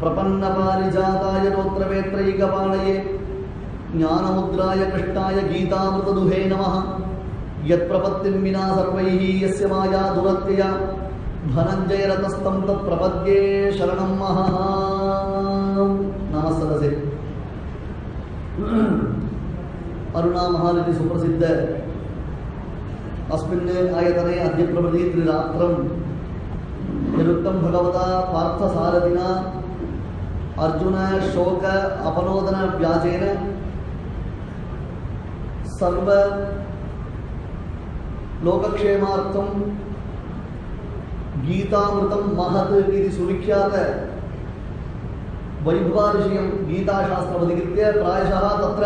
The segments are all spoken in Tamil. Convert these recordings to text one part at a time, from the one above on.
प्रपन्नपारिजाताय रोत्रवेत्रैकपाणये ज्ञानमुद्राय कृष्णाय गीतामृतदुहे नमः। यत्प्रपत्तिं विना सर्वैः यस्य माया दुरत्यया धनञ्जयरतस्तं तत्प्रपद्ये शरणं महः नमस्तदसे अरुणा महारिति सुप्रसिद्ध अस्मिन् आयतने अद्य प्रभृति त्रिरात्रं, निरुक्तं भगवता पार्थसारथिना അർജുന ശോക അപലോദന വ്യാജേന സർവ ലോകക്ഷേമാർത്ഥം ഗീതാമൃതം മഹത് ഇതി സുവിഖ്യാത വൈഭവാതിശയം ഗീതാശാസ്ത്രമധികൃത്യ പ്രായശ തത്ര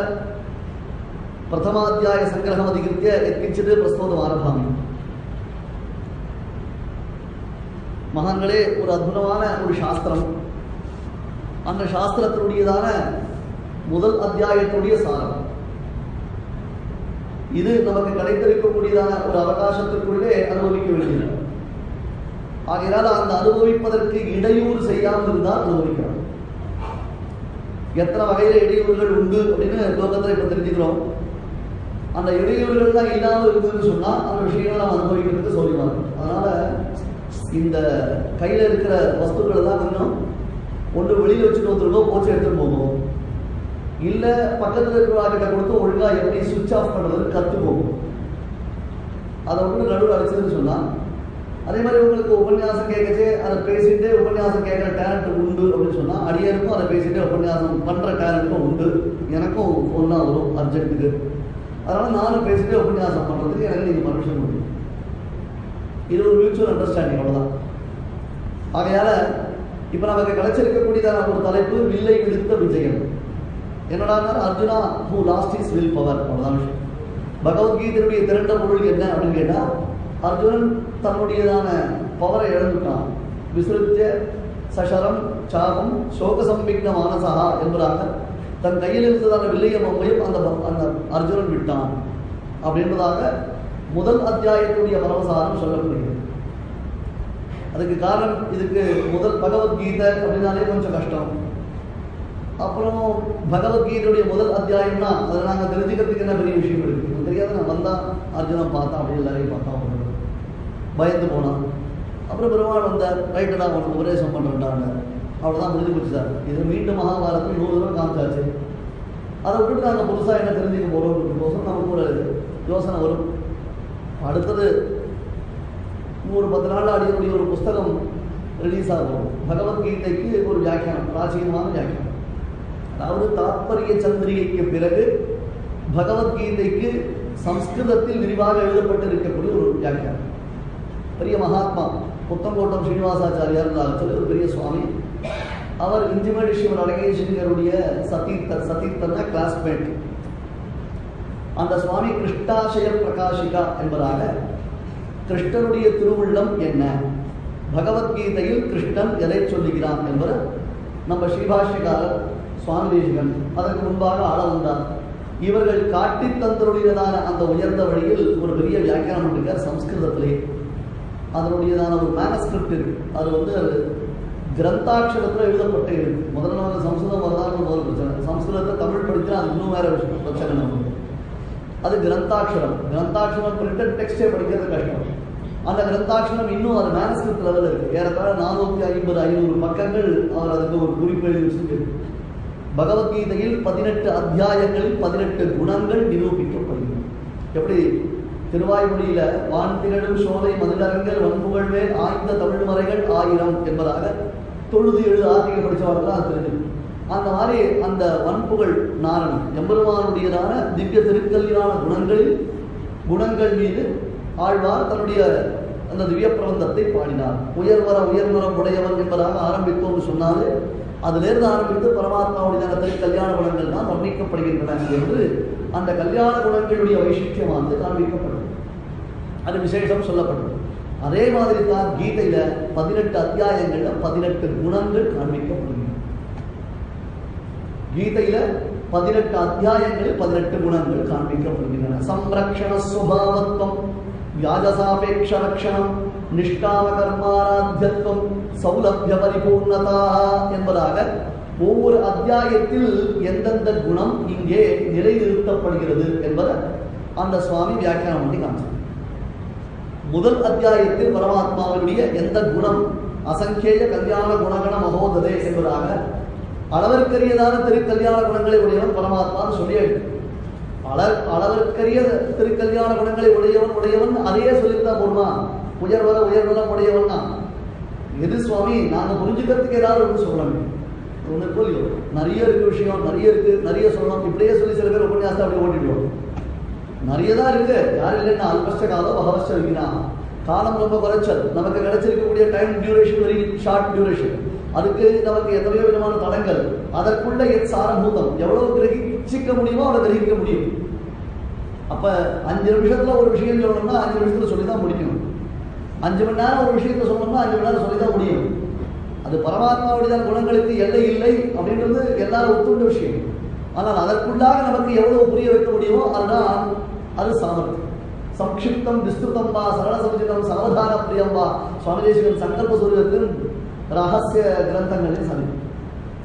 പ്രഥമാധ്യായ സംഗ്രഹം അധികൃത്യ സംഗ്രഹമധികൃത്യ പ്രസ്തോതം ആരംഭാമി. മഹാങ്ങളെ ഒരു അദ്ഭുതമായ ഒരു ശാസ്ത്രം அந்த சாஸ்திரத்தினுடையதான முதல் அத்தியாயத்துடைய சாரம். இது நமக்கு கிடைத்திருக்கக்கூடியதான ஒரு அவகாசத்திற்குள்ளே அனுபவிக்க வேண்டியது. ஆகையினால் அந்த அனுபவிப்பதற்கு இடையூறு செய்யாமல் இருந்தால் அனுபவிக்கிறோம் எத்தனை வகையில இடையூறுகள் உண்டு அப்படின்னு லோகத்தில் இப்ப தெரிஞ்சுக்கிறோம் அந்த இடையூறுகள்லாம் இல்லாமல் இருந்ததுன்னு சொன்னால் அந்த விஷயங்களை நாம் அனுபவிக்கிறதுக்கு சௌரியமா அதனால இந்த கையில இருக்கிற வஸ்துக்கள் தான் கொஞ்சம் ஒன்று வெளியில் வச்சுட்டு வந்துருக்கோம் போச்சு எடுத்துட்டு போகும் இல்ல பக்கத்துல இருக்கிறவர்கிட்ட கொடுத்து ஒழுங்கா எப்படி சுவிட்ச் ஆஃப் பண்றது போகும் அதை விட்டு நடுவில் அடிச்சதுன்னு சொன்னா அதே மாதிரி உங்களுக்கு உபன்யாசம் கேட்கச்சே அதை பேசிட்டு உபன்யாசம் கேட்குற டேலண்ட் உண்டு அப்படின்னு சொன்னா அடியாருக்கும் அதை பேசிட்டு உபன்யாசம் பண்ற டேலண்ட்டும் உண்டு. எனக்கும் ஒன்றா வரும் அர்ஜென்ட்டுக்கு அதனால நானும் பேசிட்டு உபன்யாசம் பண்றதுக்கு எனக்கு நீங்க பர்மிஷன் இது ஒரு மியூச்சுவல் அண்டர்ஸ்டாண்டிங் அவ்வளவுதான். ஆகையால இப்போ நமக்கு கிடைச்சிருக்கக்கூடியதான ஒரு தலைப்பு வில்லை விழுத்த விஜயம். என்னடா Arjuna who lost is will power அவ்வளோதான் விஷயம். பகவத்கீதையுடைய திரண்ட பொருள் என்ன அப்படின்னு கேட்டால் அர்ஜுனன் தன்னுடையதான பவரை இழந்துட்டான். விசிறிச்ச சஷரம் சாபம் சோக சம்பிக்ன மானசா என்பதாக தன் கையில் இருந்ததான வில்லைய மம்மையும் அந்த அந்த அர்ஜுனன் விட்டான். அப்படின்றதாக முதல் அத்தியாயத்துடைய பரவசாரம் சொல்லப்படுகிறது. அதுக்கு காரணம் இதுக்கு முதல் பகவத்கீதை அப்படின்னாலே கொஞ்சம் கஷ்டம். அப்புறம் பகவத்கீதையுடைய முதல் அத்தியாயம்னா அதை நாங்கள் தெரிஞ்சுக்கிறதுக்கு என்ன பெரிய விஷயம் இருக்குது எனக்கு தெரியாது நான் வந்தால் அர்ஜுனா பார்த்தா அப்படி எல்லாரையும் பார்த்தா பயந்து போனான். அப்புறம் பெருமாள் வந்தார் ரைட்டடா உனக்கு உபதேசம் பண்ணுறாங்க அவ்வளோதான் முடிஞ்சு போச்சு சார். இது மீண்டும் மகாபாரத்தில் நூறு தூரம் காமிச்சாச்சு. அதை விட்டுட்டு நாங்கள் புதுசாக என்ன தெரிஞ்சுக்க போகிறோம் நமக்கு ஒரு யோசனை வரும். அடுத்தது நூறு பத்து நாள் அடியனுடைய ஒரு புஸ்தகம் ரிலீஸ் ஆகும். பகவத்கீதைக்கு ஒரு வியாக்கியானம் பிராச்சீனமான வியாக்கியானம். அதாவது தாத்பரிய சந்திரிகைக்கு பிறகு பகவத்கீதைக்கு சம்ஸ்கிருதத்தில் விரிவாக எழுதப்பட்டு இருக்கக்கூடிய ஒரு வியாக்கியானம். பெரிய மகாத்மா புத்தங்கோட்டம் ஸ்ரீனிவாசாச்சாரியார் சொல்லி ஒரு பெரிய சுவாமி. அவர் இஞ்சிமேடு சிவன் அழகேஷங்கருடைய சதீர்த்தர் சதீர்த்தர்னா கிளாஸ்மேட் அந்த சுவாமி கிருஷ்டாசய பிரகாஷிகா என்பதாக கிருஷ்ணனுடைய திருவுள்ளம் என்ன? பகவத்கீதையில் கிருஷ்ணன் எதை சொல்லுகிறான் என்பது நம்ம ஸ்ரீபாஷிகாரர் சுவாமி தேசிகன் அதற்கு முன்பாக ஆள வந்தார். இவர்கள் காட்டி தந்தருடையதான அந்த உயர்ந்த வழியில் ஒரு பெரிய வியாக்கியானம் இருக்கார் சம்ஸ்கிருதத்திலே. அதனுடையதான ஒரு மேனஸ்கிரிப்ட் இருக்கு. அது வந்து கிரந்தாட்சரத்தில் எழுதப்பட்டு இருக்கு. முதல்ல நமக்கு சம்ஸ்கிருதம் வரதான்னு முதல் பிரச்சனை. சம்ஸ்கிருதத்தை தமிழ் படித்தா அது இன்னும் வேற விஷயம். பிரச்சனை நமக்கு. அது கிரந்தாட்சரம். கிரந்தாட்சரம் பிரிண்டட் டெக்ஸ்டே படிக்கிறது கஷ்டம். அந்த கிரந்தாட்சரம் இன்னும் அது மேனஸ்கிரிப்ட் லெவலில் இருக்கு. ஏறத்தாழ நானூற்றி ஐம்பது ஐநூறு பக்கங்கள் அவர் அதுக்கு ஒரு குறிப்பு எழுதி வச்சிருக்கு பகவத்கீதையில் பதினெட்டு அத்தியாயங்களில் பதினெட்டு குணங்கள் நிரூபிக்கப்படுகின்றன எப்படி? திருவாய்மொழியில வான் திகழும் சோலை மதுரங்கள் வன்புகழ்வே ஆய்ந்த தமிழ் மறைகள் ஆயிரம் என்பதாக தொழுது எழுது ஆர்த்திக படிச்சவர்கள் அது அந்த மாதிரி அந்த வன்புகள் நாரணம் எம்பெருமானுடையதான திவ்ய திருக்கல்யாண குணங்களில் குணங்கள் மீது ஆழ்வார் தன்னுடைய அந்த திவ்ய பிரபந்தத்தை பாடினார். உயர்வர உயர்மரம் உடையவன் என்பதாக ஆரம்பித்தோம்னு சொன்னாலே அதிலிருந்து ஆரம்பித்து பரமாத்மாவுடைய திருக்கல்யாண குணங்கள் தான் வர்ணிக்கப்படுகின்றன என்று அந்த கல்யாண குணங்களுடைய வைசிஷ்டியமானது காண்பிக்கப்படும். அது விசேஷம் சொல்லப்படும். அதே மாதிரி தான் கீதையில பதினெட்டு அத்தியாயங்கள்ல பதினெட்டு குணங்கள் காண்பிக்கப்படுகின்றன. கீதையில பதினெட்டு அத்தியாயங்களில் பதினெட்டு குணங்கள் காண்பிக்கப்படுகின்றன. சம்ரக்ஷண சுபாவத்துவம். வியாஜசாபேக்ஷ லட்சணம் நிஷ்காம கர்மாராத்தியத்துவம் சௌலபிய பரிபூர்ணதா என்பதாக ஒவ்வொரு அத்தியாயத்தில் எந்தெந்த குணம் இங்கே நிலைநிறுத்தப்படுகிறது என்பதை அந்த சுவாமி வியாக்கியானம் பண்ணி காமிச்சார் முதல் அத்தியாயத்தில் பரமாத்மாவினுடைய எந்த குணம் அசங்கேய கல்யாண குணகண மகோததே என்பதாக அளவிற்கரியதான திருக்கல்யாண குணங்களை உடையவன் பரமாத்மான்னு சொல்லியாச்சு அளர் அளவிற்கரிய திருக்கல்யாண குணங்களை உடையவன் உடையவன் அதையே சொல்லியிருந்தா போடுமா உயர்வர வர உடையவன் தான் எது சுவாமி நாங்கள் புரிஞ்சுக்கிறதுக்கு ஏதாவது ஒன்று சொல்லணும். ஒன்று நிறைய இருக்கு விஷயம் நிறைய இருக்கு நிறைய சொல்லணும். இப்படியே சொல்லி சில பேர் உபன்யாசத்தை அப்படி ஓட்டிடுவோம். நிறைய தான் இருக்கு. யார் இல்லைன்னா அல்பஷ்ட காலம் பகவஷ்ட இருக்கிறான் காலம் ரொம்ப குறைச்சல். நமக்கு கிடைச்சிருக்கக்கூடிய time duration very short duration அதுக்கு நமக்கு எத்தனையோ விதமான தடங்கள். அதற்குள்ள என் சாரபூதம். எவ்வளவு சிக்க முடியுமோ அவ்வளவு கிரகிக்க முடியும்? அப்போ அஞ்சு நிமிஷத்தில் ஒரு விஷயம் சொல்லணும்னா அஞ்சு நிமிஷத்தில் சொல்லி தான் முடிக்கணும். அஞ்சு மணி நேரம் ஒரு விஷயத்தை சொல்லணும்னா அஞ்சு மணி நேரம் சொல்லி தான் முடியும் அது பரமாத்மாவுடைய குணங்களுக்கு எல்லை இல்லை அப்படின்றது எல்லாரும் ஒத்துண்ட விஷயம். ஆனால் அதற்குள்ளாக நமக்கு எவ்வளவு புரிய வைக்க முடியுமோ அதுதான் அது சாமர்த்தியம். சம்க்ஷிப்தம் விஸ்துதம் வா சரள சமஜிதம் சமதான பிரியம் வா சுவாமி தேசிகன் சங்கல்ப சூரியத்தின் ரகசிய கிரந்தங்களின் சமீபம்.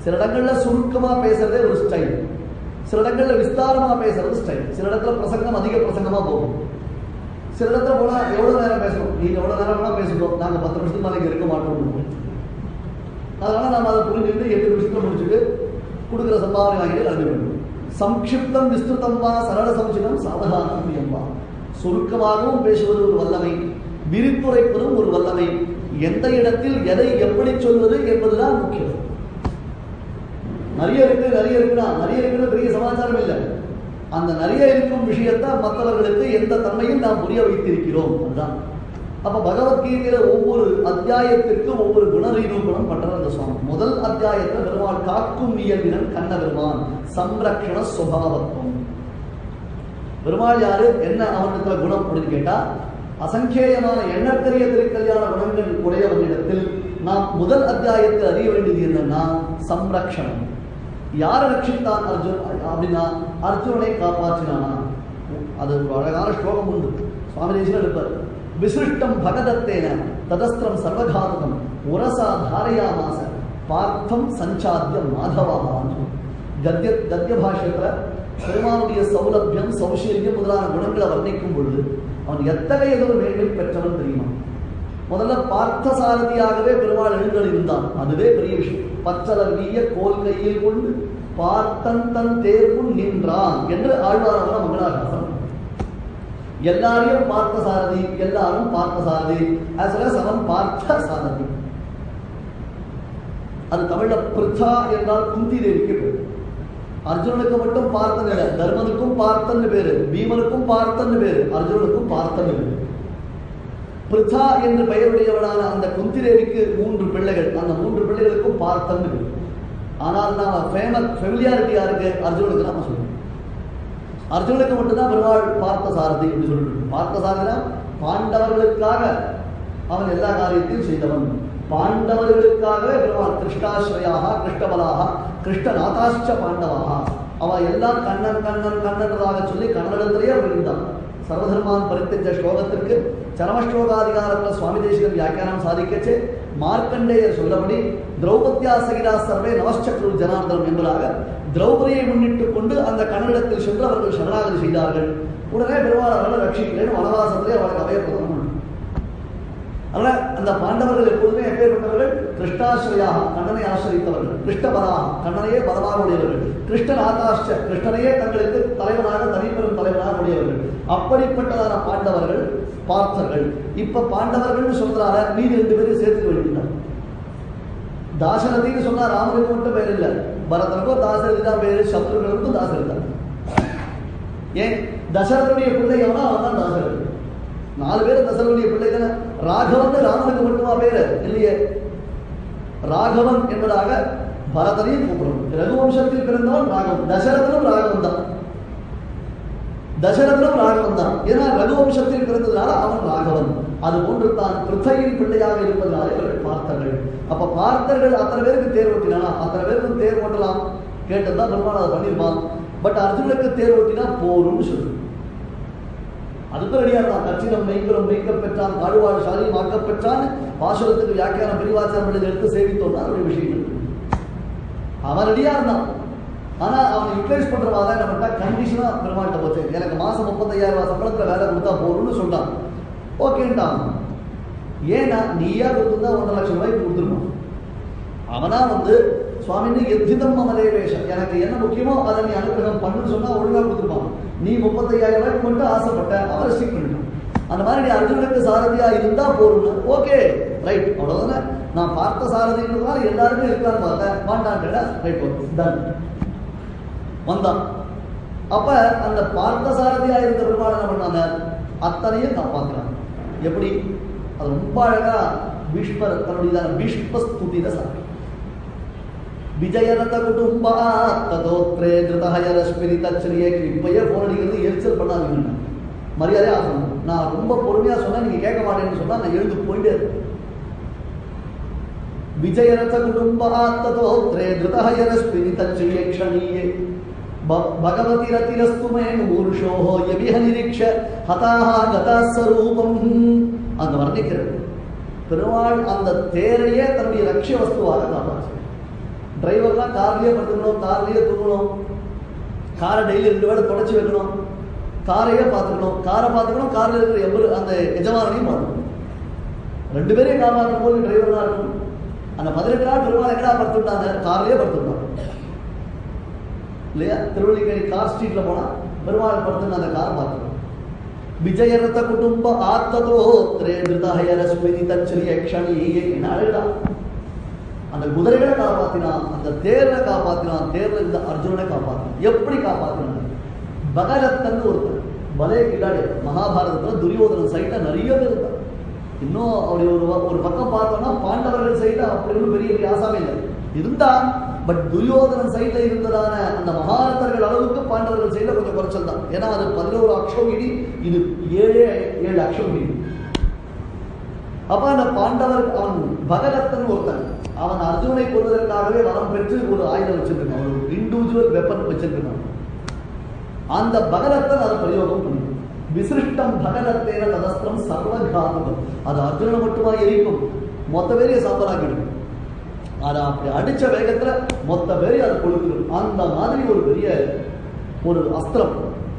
சில இடங்கள்ல சுருக்கமா பேசுறதே ஒரு ஸ்டைல் சில இடங்கள்ல விஸ்தாரமா பேசுறது ஸ்டைல் சில இடத்துல பிரசங்கம் அதிக பிரசங்கமா போகும். சில இடத்துல போனா எவ்வளவு நேரம் பேசணும் நீங்க எவ்வளவு நேரம் வேணா பேசுகிறோம் நாங்க பத்து நிமிஷத்துக்கு மேலே இருக்க மாட்டோம் அதனால நாம அதை புரிஞ்சுட்டு எட்டு நிமிஷத்துல முடிச்சுட்டு கொடுக்குற சம்பாவனை வாங்கிட்டு கிளம்பி வேண்டும் சம்ஷிப்தம் விஸ்துதம் வா சரள சம்சிதம் சாதகாரம் பிரியம் சுருக்கமாகவும் பேசுவது ஒரு வல்லமை. விரித்துரைப்பதும் ஒரு வல்லமை. எந்த இடத்தில் எதை எப்படி சொல்வது என்பதுதான் முக்கியம். நிறைய இருக்கு நிறைய இருக்குன்னா நிறைய இருக்குன்னு பெரிய சமாச்சாரம் இல்லை. அந்த நிறைய இருக்கும் விஷயத்தை மற்றவர்களுக்கு எந்த தன்மையும் நாம் புரிய வைத்திருக்கிறோம். அதுதான். அப்ப பகவத்கீதையில ஒவ்வொரு அத்தியாயத்திற்கும் ஒவ்வொரு குணரீரூபணம் பண்ற அந்த சுவாமி. முதல் அத்தியாயத்தை பெருமாள் காக்கும் இயல்பினன் கண்ண பெருமான் சம்ரக்ஷண சுபாவத்துவம் பெருமாள் யாரு? என்ன அவனுக்கு குணம் அப்படின்னு கேட்டா அசங்கேயமான எண்ணற்கரிய திருக்கல்யாண குணங்கள் உடையவனிடத்தில் நாம் முதல் அத்தியாயத்தில் அறிய வேண்டியது என்னன்னா சம்ரக்ஷணம். யாரை ரட்சித்தான் அர்ஜுன்? அப்படின்னா அர்ஜுனனை காப்பாற்றினானா? அது ஒரு அழகான ஸ்லோகம் உண்டு. சுவாமி தேசியம் இருப்பார் விசிஷ்டம் பகதத்தேன ததஸ்திரம் சர்வகாதகம் உரசா தாரையாமாச பார்த்தம் சஞ்சாத்தியம் மாதவாமான் கத்திய கத்திய பாஷ்யத்துல பெருமானுடைய சௌலபியம் சௌசீல்யம் முதலான குணங்களை வர்ணிக்கும் பொழுது அவன் எத்தகைய ஒரு மேன்மை பெற்றவன் தெரியுமா? முதல்ல பார்த்த சாரதியாகவே பெருமாள் எழுந்தல் இருந்தான். அதுவே பெரிய விஷயம். பச்சலர் வீய கோல் கையில் கொண்டு பார்த்தன் தன் தேர்வு நின்றான் என்று ஆழ்வாரான மங்களாசாசனம் எல்லாரையும் பார்த்த சாரதி எல்லாரும் பார்த்த சாரதி அவன் பார்த்த சாரதி அது தமிழ்ல பிரித்தா என்றால் குந்தி தேவிக்கு பேர். அர்ஜுனனுக்கு மட்டும் பார்த்தன் இல்லை தர்மனுக்கும் பார்த்தன்னு பேரு பீமனுக்கும் பார்த்தன்னு பேரு அர்ஜுனனுக்கும் பார்த்தன்னு பேரு. பிரித்தா என்று பெயருடையவனான அந்த குந்திரேவிக்கு மூன்று பிள்ளைகள். அந்த மூன்று பிள்ளைகளுக்கும் பார்த்தம் ஆனால் நாம ஃபேமஸ் ஃபெமிலியாரிட்டியா இருக்கு அர்ஜுனனுக்கு நாம சொல்றோம். அர்ஜுனனுக்கு மட்டும்தான் பெருமாள் பார்த்த சாரதி என்று சொல்லிட்டு பார்த்த சாரதினா பாண்டவர்களுக்காக அவன் எல்லா காரியத்தையும் செய்தவன். பாண்டவர்களுக்காகவே பெருமாள் கிருஷ்ணாஸ்ரயாக கிருஷ்ணபலாக கிருஷ்ணநாதாஷ்ட பாண்டவாக. அவ எல்லாம் கண்ணன் கண்ணன் கண்ணன்றதாக சொல்லி கன்னடத்திலேயே அவன் இருந்தான். சர்வதர்மான் பரித்தஞ்ச ஸ்லோகத்திற்கு சரமஸ்லோகாதிகாரத்தில் சுவாமி தேசிகன் வியாக்கியானம் சாதிக்கச்சு மார்க்கண்டேயர் சொல்லபடி திரௌபத்யா சகிதா சர்வே நவச்சக்ரு ஜனார்தனம் என்பதாக திரௌபதியை முன்னிட்டு கொண்டு அந்த கண்ணனிடத்தில் சென்று அவர்கள் சரணாகதி செய்தார்கள். உடனே பெருமாள் அவர்களை ரட்சிக்கிறேன் வனவாசத்திலே அவளுக்கு அபயப்பிரதம் அதனால் அந்த பாண்டவர்கள் எப்போதுமே எப்பேற்பட்டவர்கள்? கிருஷ்ணாசிரியாக கண்ணனை ஆசிரியத்தவர்கள் கிருஷ்ணபதாக கண்ணனையே பதமாக உடையவர்கள். கிருஷ்ணநாதாஷ்ட கிருஷ்ணனையே தங்களுக்கு தலைவனாக தனிப்பெரும் தலைவனாக உடையவர்கள். அப்படிப்பட்டதான பாண்டவர்கள் பார்த்தர்கள். இப்ப பாண்டவர்கள் சொல்றாங்க மீதி ரெண்டு பேரும் சேர்த்து வேண்டினார் தாசரதின்னு சொன்னா ராமனுக்கு மட்டும் பேர் இல்லை. பரதனுக்கும் தாசரதி தான் பேரு சத்ருகளுக்கும் தாசரதி தான். ஏன்? தசரதனுடைய பிள்ளை எவனா அவன் தான் தாசரதி நாலு பேர் தசரதனுடைய பிள்ளை தானே ராகவன் ராமனுக்கு மட்டுமா பேரு? இல்லையே. ராகவன் என்பதாக பரதனையும் கூப்பிடும் ரகுவம்சத்தில் பிறந்தவன் ராகவன் தசரதனும் ராகவன் தான். தசரதனும் ராகவன் தான். ஏன்னா ரகுவம்சத்தில் பிறந்ததுனால அவன் ராகவன். அது போன்று தான் பிருத்தையின் பிள்ளையாக இருப்பதனால இவர்கள் பார்த்தர்கள். அப்ப பார்த்தர்கள் அத்தனை பேருக்கு தேர்வு ஓட்டினா அத்தனை பேருக்கு தேர் ஓட்டலாம் கேட்டதுதான் பெருமாள் அதை பண்ணியிருப்பான். பட் அர்ஜுனுக்கு தேர் ஓட்டினா போரும்னு சொல்லு அதுக்கு ரெடியா இருந்தான். கச்சிதம் மெய்குலம் மெய்க்க பெற்றான் காடுவாழ் சாதியும் ஆக்கப்பெற்றான் பாசுரத்துக்கு வியாக்கியானம் பிரிவாச்சாரம் எடுத்து சேவித்தோம்னா அவருடைய விஷயம் அவன் ரெடியா இருந்தான். ஆனா அவனை யூட்டிலைஸ் பண்றவா என்ன நம்மகிட்ட கண்டிஷனா பெருமாள்கிட்ட போச்சு. எனக்கு மாசம் முப்பத்தையாயிரம் ரூபாய் சம்பளத்துல வேலை கொடுத்தா போகணும்னு சொல்லிட்டான். ஓகேன்ட்டான் ஏன்னா நீயா கொடுத்துருந்தா ஒன்றரை லட்சம் ரூபாய்க்கு கொடுத்துருக்கணும். அவனா வந்து சுவாமின்னு எவ்விதம் அமலேவேஷம் எனக்கு என்ன முக்கியமோ அதை நீ அனுகிரகம் பண்ணுன்னு சொன்னா ஒழுங்கா கொடுத்துருப்பான். நீ முப்பத்தையாயிரம் ரூபாய்க்கு மட்டும் ஆசைப்பட்ட அவரை ஸ்டிக் பண்ணிட்டான். அந்த மாதிரி நீ அர்ஜுனுக்கு சாரதியா இருந்தா போதும். ஓகே ரைட் அவ்வளவுதானே? நான் பார்த்த சாரதின்றதுனால எல்லாருமே இருக்கான்னு பார்த்தேன் மாட்டான்டா ரைட் டன் வந்தான். அப்ப அந்த பார்த்த சாரதியா இருந்த பெருமாள் என்ன பண்ணாங்க? அத்தனையும் காப்பாத்துறாங்க எப்படி? அது ரொம்ப அழகா பீஷ்மர் தன்னுடைய பீஷ்மஸ்துதியில சாமி விஜயரத குடும்பா ததோத்ரே திருதஹயரஸ்மிரி தச்சரியே இப்பயே போனடிக்கிறது எரிச்சல் பண்ணாதீங்க. மரியாதையாக ஆகணும். நான் ரொம்ப பொறுமையாக சொன்னா நீங்கள் கேட்க மாட்டேன்னு சொன்னால் நான் எழுந்து போயிட்டே இருப்பேன். விஜயரத குடும்பா ததோத்ரே திருதஹயரஸ்மிரி தச்சரியே க்ஷணீயே. ப- பகவதி ரதிரஸ்து மே மூர்ஷோஹோ யவிஹ ஹதாஹா கதா கதாஸ்வரூபம். அங்க வர்ணிக்கிறது. பெருமாள் அந்த தேரையே தன்னுடைய லட்சிய வஸ்துவாக காப்பாற்று டிரைவர்லாம் கார்லயே படுத்துக்கணும் கார்லயே தூங்கணும். காரை டெய்லி ரெண்டு வேளை தொடச்சி வைக்கணும். காரையே பார்த்துக்கணும். காரை பார்த்துக்கணும் காரில் இருக்கிற எவ்வளவு அந்த எஜமானையும் பார்த்துக்கணும். ரெண்டு பேரையும் காப்பாற்றும் போது டிரைவராக இருக்கும். அந்த பதினெட்டு நாள் பெருமாள் எங்கடா படுத்துட்டாங்க? கார்லயே படுத்துட்டாங்க இல்லையா? திருவள்ளிக்கணி கார் ஸ்ட்ரீட்ல போனா பெருமாள் படுத்துன்னு அந்த கார் பார்த்துக்கணும். விஜயரத குடும்ப ஆத்ததோ திரேந்திரதஹயரஸ்மிதி தச்சரிய க்ஷணியே என்ன அழகுடா அந்த குதிரைகளை காப்பாத்தினான் அந்த தேரை காப்பாத்தினான் தேர்ல இருந்த அர்ஜுனனை காப்பாத்தினான். எப்படி காப்பாத்தினான்? பகரத்தன் ஒருத்தன் பலே கில்லாடி மகாபாரதத்துல துரியோதனன் சைட்ல நிறைய பேர் இருந்தான் இன்னும் அப்படி ஒரு ஒரு பக்கம் பார்த்தோம்னா பாண்டவர்கள் சைட்ல அப்படி பெரிய பெரிய இல்லை. இருந்தா பட் துரியோதனன் சைட்ல இருந்ததான அந்த மகாரதர்கள் அளவுக்கு பாண்டவர்கள் சைட்ல கொஞ்சம் குறைச்சல் தான். ஏன்னா அது பதினோரு அக்ஷோகிணி இது ஏழே ஏழு அக்ஷோகிரி அப்ப அந்த பாண்டவர் அவன் பகரத்தன் ஒருத்தன் அவன் அர்ஜுனை கொள்வதற்காகவே வரம் பெற்று ஒரு ஆயுதம் வச்சிருக்கான். ஒரு இண்டிவிஜுவல் வெப்பன் வச்சிருக்கான். அந்த பகரத்தன் அதை பிரயோகம் பண்ணும் விசிருஷ்டம் பகரத்தேன ததஸ்திரம் சர்வகாதகம் அது அர்ஜுனனை மட்டுமா எரிக்கும்? மொத்த பேரையும் சாம்பலாக்கிடும். அதை அப்படி அடிச்ச வேகத்துல மொத்த பேரையும் அதை கொளுத்துடும் அந்த மாதிரி ஒரு பெரிய ஒரு அஸ்திரம்.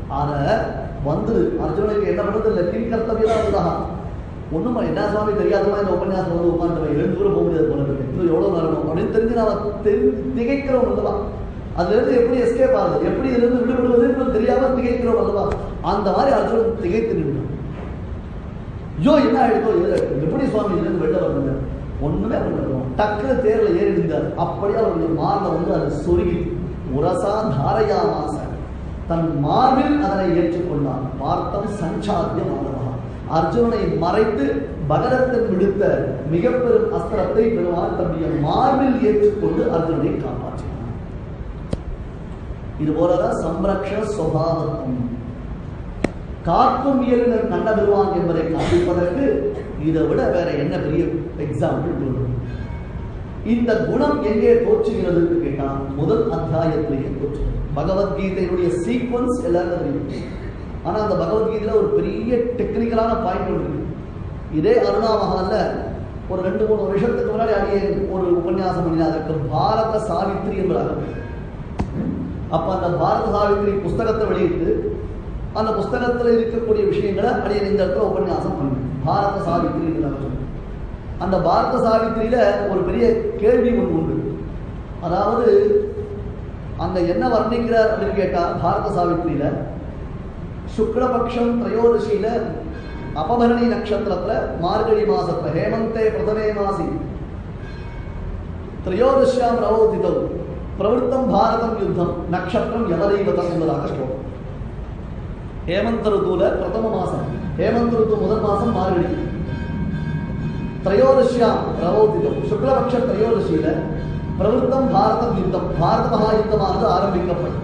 அதை வந்து அர்ஜுனனுக்கு என்ன பண்றது இல்லை கிம் கர்த்தவியெல்லாம் அதுதான் ஒன்றும் என்ன சுவாமி தெரியாதமா இந்த உபன்யாசம் வந்து உட்காந்து எழுந்து கூட போக முடியாது போல இருக்கு. இன்னும் எவ்வளவு நேரம் அப்படின்னு தெரிஞ்சு நான் தெரி- திகைக்கிறவங்க தான் அதுலேருந்து எப்படி எஸ்கேப் ஆகுது? எப்படி இருந்து விடுபடுவது தெரியாம திகைக்கிறோம் அல்லவா? அந்த மாதிரி அர்ஜுனன் திகைத்து நின்றான் ஐயோ என்ன ஆயிடுதோ? இது எப்படி சுவாமி இதுலேருந்து வெளில வருது ஒண்ணுமே பண்ணுறோம் டக்குனு தேர்ல ஏறி இருந்தார். அப்படியே அவருடைய மார்ல வந்து அது சொருகி உரசா தாரையா மாச தன் மார்பில் அதனை ஏற்றுக்கொண்டான். பார்த்தம் சஞ்சாத்தியம் ஆனவா அர்ஜுனனை மறைத்து பகரத்தன் விடுத்த மிக பெரும் அஸ்திரத்தை பெருமாள் தன்னுடைய மார்பில் ஏற்றுக்கொண்டு அர்ஜுனனை காப்பாற்றினார். இது போலதான் சம்ரக்ஷ சுவாவத்தம் காக்கும் இயலினர் கண்ட பெறுவான் என்பதை காண்பிப்பதற்கு இதை விட வேற என்ன பெரிய எக்ஸாம்பிள் சொல்றது இந்த குணம் எங்கே தோற்றுகிறது கேட்டால் முதல் அத்தியாயத்திலேயே தோற்றுகிறது பகவத்கீதையினுடைய சீக்வன்ஸ் எல்லாருக்கும் தெரியும் ஆனா அந்த பகவத்கீதையில ஒரு பெரிய டெக்னிக்கலான பாயிண்ட் ஒன்று இருக்கு. இதே அருணாமகால ஒரு ரெண்டு மூணு வருஷத்துக்கு முன்னாடி அடியே ஒரு உபன்யாசம் பண்ணினா அதற்கு பாரத சாவித்ரி என்பதாக அப்ப அந்த பாரத சாவித்திரி புஸ்தகத்தை வெளியிட்டு அந்த புஸ்தகத்துல இருக்கக்கூடிய விஷயங்களை அடியே இந்த இடத்துல உபன்யாசம் பண்ணு பாரத சாவித்திரி அந்த பாரத சாவித்திரியில ஒரு பெரிய கேள்வி ஒன்று உண்டு. அதாவது அந்த என்ன வர்ணிக்கிறார் அப்படின்னு கேட்டா பாரத சாவித்திரியில சுக்லபக்ஷம் திரையோதசியில அபபரணி நட்சத்திரத்துல மார்கழி மாசத்துல ஹேமந்தே பிரதமே மாசி திரையோதசியாம் ரவோதிதம் பிரவருத்தம் பாரதம் யுத்தம் நட்சத்திரம் எவரைவதம் என்பதாக ஸ்லோகம் ஹேமந்த ருத்துவுல பிரதம மாசம் ஹேமந்த ருத்து முதல் மாசம் மார்கழி திரையோதசியாம் ரவோதிதம் சுக்லபக்ஷ திரையோதசியில பிரவருத்தம் பாரதம் யுத்தம் பாரத மகா யுத்தமானது ஆரம்பிக்கப்படும்